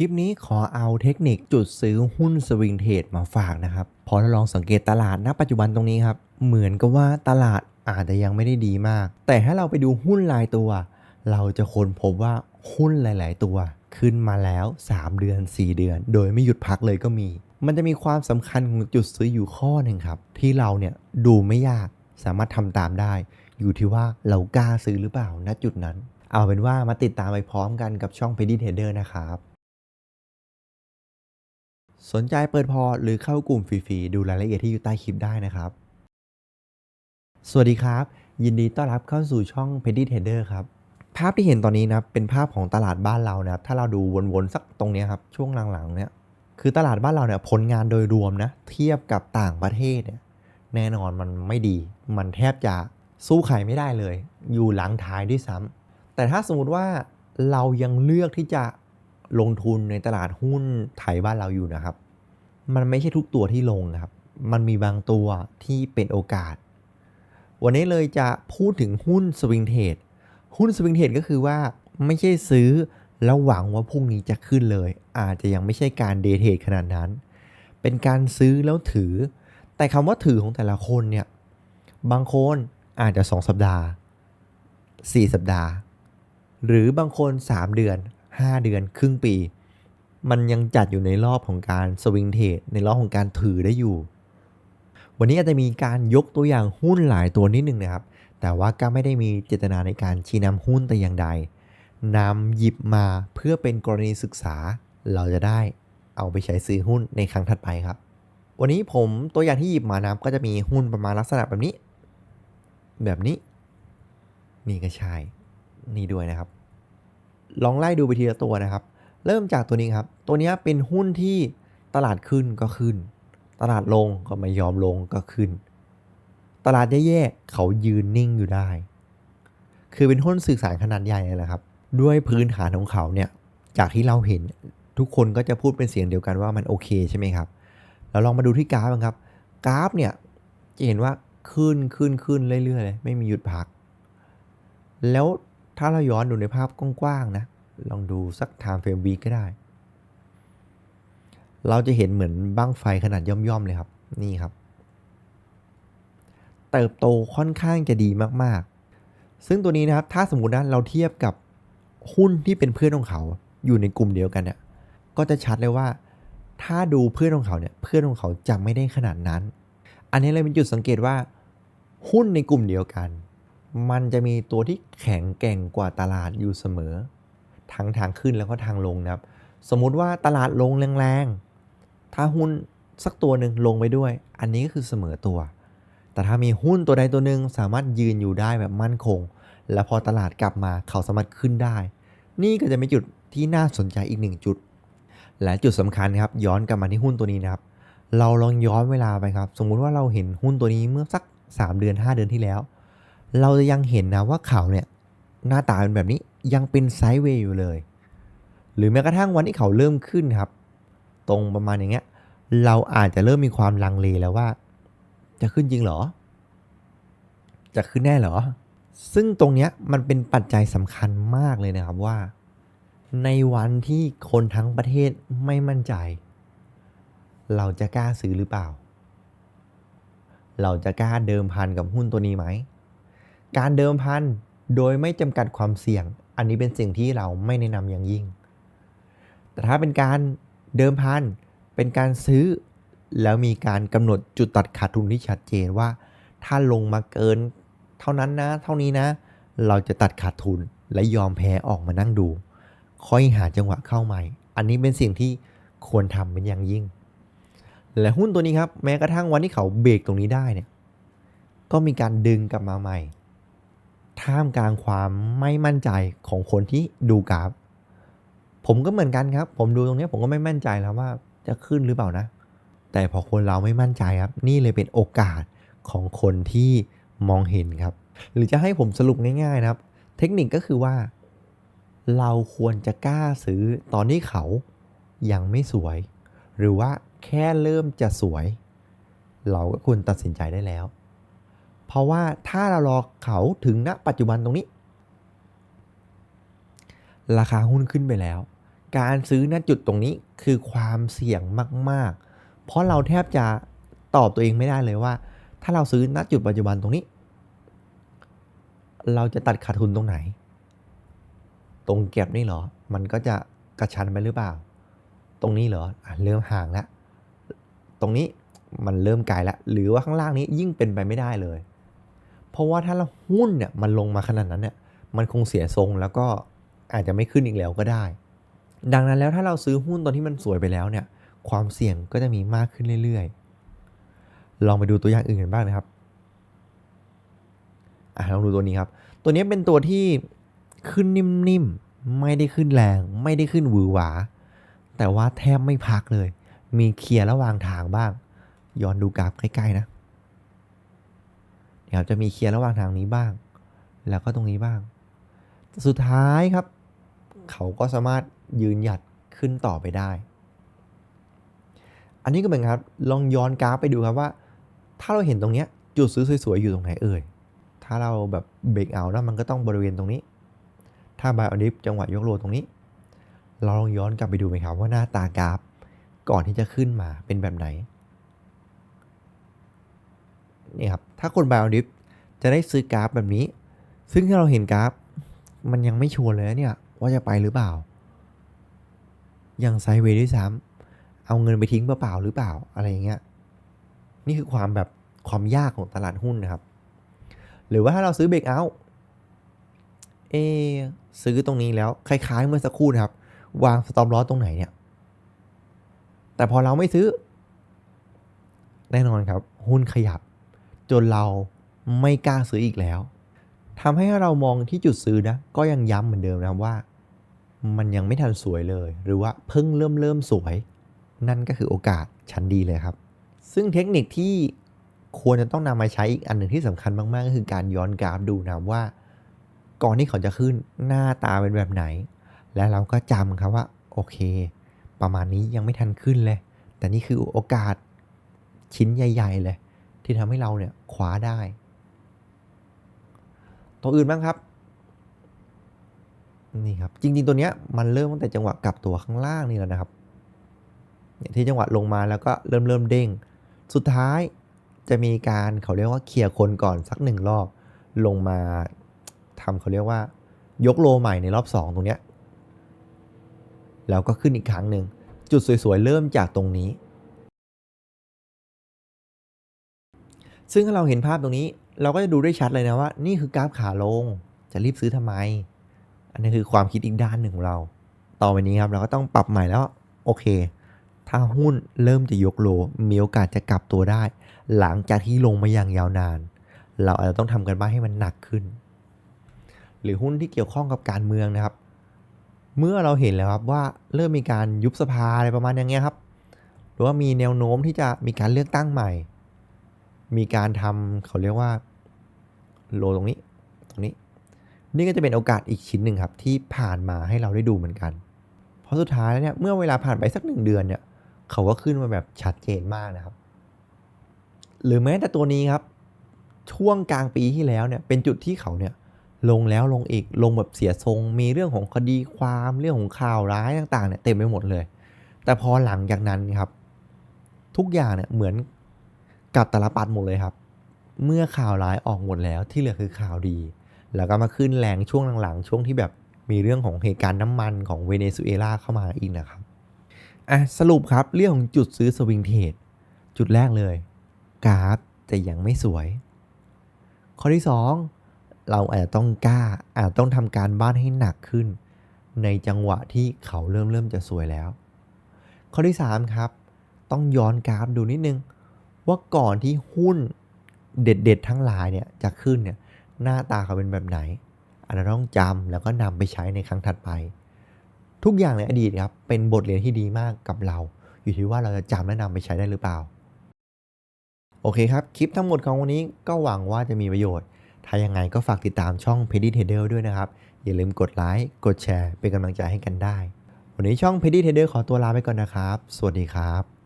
คลิปนี้ขอเอาเทคนิคจุดซื้อหุ้นสวิงเทรดมาฝากนะครับ พอเราลองสังเกตตลาดณปัจจุบันตรงนี้ครับ เหมือนกับว่าตลาดอาจจะยังไม่ได้ดีมาก แต่ถ้าเราไปดูหุ้นรายตัว เราจะค้นพบว่าหุ้นหลาย ๆ ตัว ขึ้นมาแล้ว 3 เดือน 4 เดือน โดยไม่หยุดพักเลยก็มี มันจะมีความสำคัญของจุดซื้ออยู่ข้อหนึ่งครับ ที่เราเนี่ยดูไม่ยากสามารถทำตามได้ อยู่ที่ว่าเรากล้าซื้อหรือเปล่าณจุดนั้น เอาเป็นว่ามาติดตามไปพร้อมกันกับช่อง p e d y Trader นะครับ สนใจเปิดพอร์ตหรือเข้ากลุ่มฟรีๆ ดูรายละเอียดที่อยู่ใต้คลิปได้นะครับ สวัสดีครับ ยินดีต้อนรับเข้าสู่ช่อง p e d y Trader ครับ ภาพที่เห็นตอนนี้นะเป็นภาพของตลาดบ้านเรานะครับ ถ้าเราดูวนๆสักตรงนี้ครับ ช่วงหลังๆเนี่ยคือตลาดบ้านเราเนี่ยผลงานโดยรวมนะ เทียบกับต่างประเทศเนี่ยแน่นอนมันไม่ดี มันแทบจะสู้ใครไม่ได้เลย อยู่หลังท้ายด้วยซ้ำแต่ถ้าสมมติว่าเรายังเลือกที่จะ ลงทุนในตลาดหุ้นไทยบ้านเราอยู่นะครับ มันไม่ใช่ทุกตัวที่ลงนะครับ มันมีบางตัวที่เป็นโอกาส วันนี้เลยจะพูดถึงหุ้นสวิงเทรดหุ้นสวิงเทรดก็คือว่าไม่ใช่ซื้อแล้วหวังว่าพรุ่งนี้จะขึ้นเลย อาจจะยังไม่ใช่การเดย์เทรดขนาดนั้น เป็นการซื้อแล้วถือ แต่คำว่าถือของแต่ละคนเนี่ย บางคนอาจจะ 2 สัปดาห์ 4 สัปดาห์ หรือบางคน 3 เดือน 5 เดือนครึ่งปี มันยังจัดอยู่ในรอบของการสวิงเทรดในรอบของการถือได้อยู่ วันนี้อาจจะมีการยกตัวอย่างหุ้นหลายตัวนิดนึงนะครับ แต่ว่าก็ไม่ได้มีเจตนาในการชี้นำหุ้นแต่อย่างใดนำหยิบมาเพื่อเป็นกรณีศึกษาเราจะได้เอาไปใช้ซื้อหุ้นในครั้งถัดไปครับ วันนี้ผมตัวอย่างที่หยิบมานะก็จะมีหุ้นประมาณลักษณะแบบนี้ แบบนี้ นี่ก็ใช่ นี่ด้วยนะครับ ลองไล่ดูไปทีละตัวนะครับ เริ่มจากตัวนี้ครับ ตัวนี้เป็นหุ้นที่ตลาดขึ้นก็ขึ้น ตลาดลงก็ไม่ยอมลงก็ขึ้น ตลาดแย่ๆเขายืนนิ่งอยู่ได้ คือเป็นหุ้นสื่อสารขนาดใหญ่เลยนะครับ ด้วยพื้นฐานของเขาเนี่ยจากที่เราเห็นทุกคนก็จะพูดเป็นเสียงเดียวกันว่ามันโอเคใช่ไหมครับเราลองมาดูที่กราฟครับ กราฟเนี่ยจะเห็นว่าขึ้นขึ้นขึ้นเรื่อยๆเลยไม่มีหยุดพัก แล้ว ถ้าเราย้อนดูในภาพกว้างๆนะ ลองดูสัก time frame week ก็ได้ เราจะเห็นเหมือนบ้างไฟขนาดย่อมๆเลยครับ นี่ครับ เติบโตค่อนข้างจะดีมากๆ ซึ่งตัวนี้นะครับ ถ้าสมมตินะเราเทียบกับหุ้นที่เป็นเพื่อนของเขาอยู่ในกลุ่มเดียวกันเนี่ย ก็จะชัดเลยว่า ถ้าดูเพื่อนของเขาเนี่ย เพื่อนของเขาจะไม่ได้ขนาดนั้น อันนี้เลยเป็นจุดสังเกตว่า หุ้นในกลุ่มเดียวกัน มันจะมีตัวที่แข็งแกร่งกว่าตลาดอยู่เสมอ ทั้งทางขึ้นแล้วก็ทางลงนะครับ สมมุติว่าตลาดลงแรงๆ ถ้าหุ้นสักตัวหนึ่งลงไปด้วย อันนี้ก็คือเสมอตัว แต่ถ้ามีหุ้นตัวใดตัวหนึ่งสามารถยืนอยู่ได้แบบมั่นคง แล้วพอตลาดกลับมาเขาสามารถขึ้นได้ นี่ก็จะเป็นจุดที่น่าสนใจอีกหนึ่งจุด และจุดสำคัญครับย้อนกลับมาที่หุ้นตัวนี้นะครับ เราลองย้อนเวลาไปครับ สมมุติว่าเราเห็นหุ้นตัวนี้เมื่อสัก 3 เดือน 5 เดือนที่แล้ว เราจะยังเห็นนะว่าเขาเนี่ยหน้าตาเป็นแบบนี้ยังเป็นไซด์เวย์อยู่เลย หรือแม้กระทั่งวันที่เขาเริ่มขึ้นครับ ตรงประมาณอย่างเงี้ย เราอาจจะเริ่มมีความลังเลแล้วว่า จะขึ้นจริงเหรอ จะขึ้นแน่เหรอ ซึ่งตรงเนี้ยมันเป็นปัจจัยสำคัญมากเลยนะครับว่า ในวันที่คนทั้งประเทศไม่มั่นใจ เราจะกล้าซื้อหรือเปล่า เราจะกล้าเดิมพันกับหุ้นตัวนี้ไหม การเดิมพันโดยไม่จำกัดความเสี่ยง อันนี้เป็นสิ่งที่เราไม่แนะนำอย่างยิ่ง แต่ถ้าเป็นการเดิมพันเป็นการซื้อ แล้วมีการกำหนดจุดตัดขาดทุนที่ชัดเจนว่า ถ้าลงมาเกิน เท่านั้นนะ เท่านี้นะ เราจะตัดขาดทุนและยอมแพ้ออกมานั่งดู ค่อยหาจังหวะเข้าใหม่ อันนี้เป็นสิ่งที่ควรทำเป็นอย่างยิ่ง และหุ้นตัวนี้ครับ แม้กระทั่งวันที่เขาเบรกตรงนี้ได้เนี่ยก็มีการดึงกลับมาใหม่ ท่ามกลางความไม่มั่นใจของคนที่ดูกราฟ ผมก็เหมือนกันครับ ผมดูตรงนี้ผมก็ไม่มั่นใจแล้วว่าจะขึ้นหรือเปล่านะ แต่พอคนเราไม่มั่นใจครับ นี่เลยเป็นโอกาสของคนที่มองเห็นครับ หรือจะให้ผมสรุปง่ายๆนะครับ เทคนิคก็คือว่า เราควรจะกล้าซื้อตอนที่เขายังไม่สวย หรือว่าแค่เริ่มจะสวย เราก็ควรตัดสินใจได้แล้ว เพราะว่าถ้าเรารอเขาถึงณปัจจุบันตรงนี้ ราคาหุ้นขึ้นไปแล้ว การซื้อณจุดตรงนี้คือความเสี่ยงมาก ๆ เพราะเราแทบจะตอบตัวเองไม่ได้เลยว่า ถ้าเราซื้อณจุดปัจจุบันตรงนี้ เราจะตัดขาดทุนตรงไหน ตรงเก็บนี่เหรอ มันก็จะกระชันไปหรือเปล่า ตรงนี้เหรออเริ่มห่างแล้วตรงนี้มันเริ่มไกลแล้วหรือว่าข้างล่างนี้ยิ่งเป็นไปไม่ได้เลย ราะว่าถ้าเราหุ้นเนี่ยมันลงมาขนาดนั้นเนี่ยมันคงเสียทรงแล้วก็อาจจะไม่ขึ้นอีกแล้วก็ได้ ดังนั้นแล้วถ้าเราซื้อหุ้นตอนที่มันสวยไปแล้วเนี่ยความเสี่ยงก็จะมีมากขึ้นเรื่อยๆ ลองไปดูตัวอย่างอื่นกันบ้างนะครับอะลองดูตัวนี้ครับ ตัวนี้เป็นตัวที่ขึ้นนิ่มๆ ไม่ได้ขึ้นแรง ไม่ได้ขึ้นหวือหวา แต่ว่าแทบไม่พักเลย มีเคลียร์ระหว่างทางบ้าง ย้อนดูกราฟใกล้ๆนะ เดี๋ยวจะมีเคลียร์ระหว่างทางนี้บ้าง แล้วก็ตรงนี้บ้าง สุดท้ายครับ เขาก็สามารถยืนหยัดขึ้นต่อไปได้ อันนี้ก็เหมือนครับลองย้อนกราฟไปดูครับว่า ถ้าเราเห็นตรงเนี้ยจุดซื้อสวยๆอยู่ตรงไหนเอ่ยถ้าเราแบบเบรกเอาแล้วมันก็ต้องบริเวณตรงนี้ ถ้าบายอดิฟจังหวะยกโลตรงนี้ เราลองย้อนกลับไปดูไหมครับว่าหน้าตากราฟก่อนที่จะขึ้นมาเป็นแบบไหน นี่ครับ ถ้าคนบายอดิฟจะได้ซื้อกราฟแบบนี้ ซึ่งถ้าเราเห็นกราฟ มันยังไม่ชัวร์เลยเนี่ย ว่าจะไปหรือเปล่า ยังไซเวย์ด้วยซ้ำเอาเงินไปทิ้งเปล่าหรือเปล่าอะไรอย่างเงี้ย นี่คือความแบบความยากของตลาดหุ้นนะครับ หรือว่าถ้าเราซื้อเบรกเอาท์เอซื้อตรงนี้แล้ว คล้ายๆเมื่อสักครู่นะครับ วางสต็อปลอสตรงไหนเนี่ย แต่พอเราไม่ซื้อ แน่นอนครับ หุ้นขยับ จนเราไม่กล้าซื้ออีกแล้วทำให้เรามองที่จุดซื้อนะ ก็ยังย้ำเหมือนเดิมนะว่า มันยังไม่ทันสวยเลย หรือว่าเพิ่งเริ่มเริ่มสวย นั่นก็คือโอกาสชั้นดีเลยครับ ซึ่งเทคนิคที่ควรจะต้องนำมาใช้อีกอันหนึ่งที่สำคัญมาก ๆ ก็คือการย้อนกราฟดูนะว่า ก่อนที่เขาจะขึ้นหน้าตาเป็นแบบไหน และเราก็จำครับว่าโอเค ประมาณนี้ยังไม่ทันขึ้นเลย แต่นี่คือโอกาสชิ้นใหญ่ ๆ เลย ที่ทำให้เราเนี่ยคว้าได้ ตัวอื่นบ้างครับ นี่ครับ จริง ๆ ตัวเนี้ยมันเริ่มตั้งแต่จังหวะกลับตัวข้างล่างนี่แหละนะครับเนี่ยที่จังหวะลงมาแล้วก็เริ่มเริ่มเด้ง สุดท้ายจะมีการเขาเรียกว่าเคลียร์คนก่อนสักหนึ่งรอบ ลงมาทำเขาเรียกว่า ยกโลใหม่ในรอบ 2 ตรงเนี้ยแล้วก็ขึ้นอีกครั้งหนึ่งจุดสวยๆ เริ่มจากตรงนี้ ซึ่งถ้าเราเห็นภาพตรงนี้ เราก็จะดูได้ชัดเลยนะว่า นี่คือกราฟขาลง จะรีบซื้อทำไม อันนี้คือความคิดอีกด้านหนึ่งของเรา ต่อไปนี้ครับเราก็ต้องปรับใหม่แล้ว โอเค ถ้าหุ้นเริ่มจะยกโล มีโอกาสจะกลับตัวได้ หลังจากที่ลงมาอย่างยาวนาน เราอาจจะต้องทำกันบ้านให้มันหนักขึ้น หรือหุ้นที่เกี่ยวข้องกับการเมืองนะครับ เมื่อเราเห็นแล้วครับว่าเริ่มมีการยุบสภาอะไรประมาณอย่างเงี้ยครับ หรือว่ามีแนวโน้มที่จะมีการเลือกตั้งใหม่ มีการทำเขาเรียกว่าโลตรงนี้ ตรงนี้ นี่ก็จะเป็นโอกาสอีกชิ้นหนึ่งครับ ที่ผ่านมาให้เราได้ดูเหมือนกัน เพราะสุดท้ายแล้วเนี่ยเมื่อเวลาผ่านไปสักหนึ่งเดือนเนี่ยเขาก็ขึ้นมาแบบชัดเจนมากนะครับ หรือแม้แต่ตัวนี้ครับ ช่วงกลางปีที่แล้วเนี่ยเป็นจุดที่เขาเนี่ยลงแล้วลงอีกลงแบบเสียทรง มีเรื่องของคดีความเรื่องของข่าวร้ายต่างๆเนี่ยเต็มไปหมดเลย แต่พอหลังจากนั้นครับ ทุกอย่างเนี่ยเหมือน กับตาลปัดหมดเลยครับ เมื่อข่าวร้ายออกหมดแล้วที่เหลือคือข่าวดี แล้วก็มาขึ้นแรงช่วงหลังๆ ช่วงที่แบบมีเรื่องของเหตุการณ์น้ำมันของเวเนซุเอลาเข้ามาอีกนะครับอะสรุปครับเรื่องของจุดซื้อสวิงเทรดจุดแรกเลยกราฟจะยังไม่สวย ข้อที่ 2 เราอาจจะต้องกล้าอาจต้องทำการบ้านให้หนักขึ้น ในจังหวะที่เขาเริ่มเริ่มจะสวยแล้ว ข้อที่ 3 ครับ ต้องย้อนกราฟดูนิดนึง ว่าก่อนที่หุ้นเด็ดๆทั้งหลายเนี่ยจะขึ้นเนี่ยหน้าตาเขาเป็นแบบไหนอาจจะต้องจำแล้วก็นำไปใช้ในครั้งถัดไป ทุกอย่างในอดีตครับเป็นบทเรียนที่ดีมากกับเรา อยู่ที่ว่าเราจะจำและนำไปใช้ได้หรือเปล่า โอเคครับ คลิปทั้งหมดของวันนี้ก็หวังว่าจะมีประโยชน์ ถ้ายังไงก็ฝากติดตามช่อง p e d y Trader ด้วยนะครับ อย่าลืมกดไลค์กดแชร์เป็นกำลังใจให้กันได้ วันนี้ช่อง p e d y Trader ขอตัวลาไปก่อนนะครับ สวัสดีครับ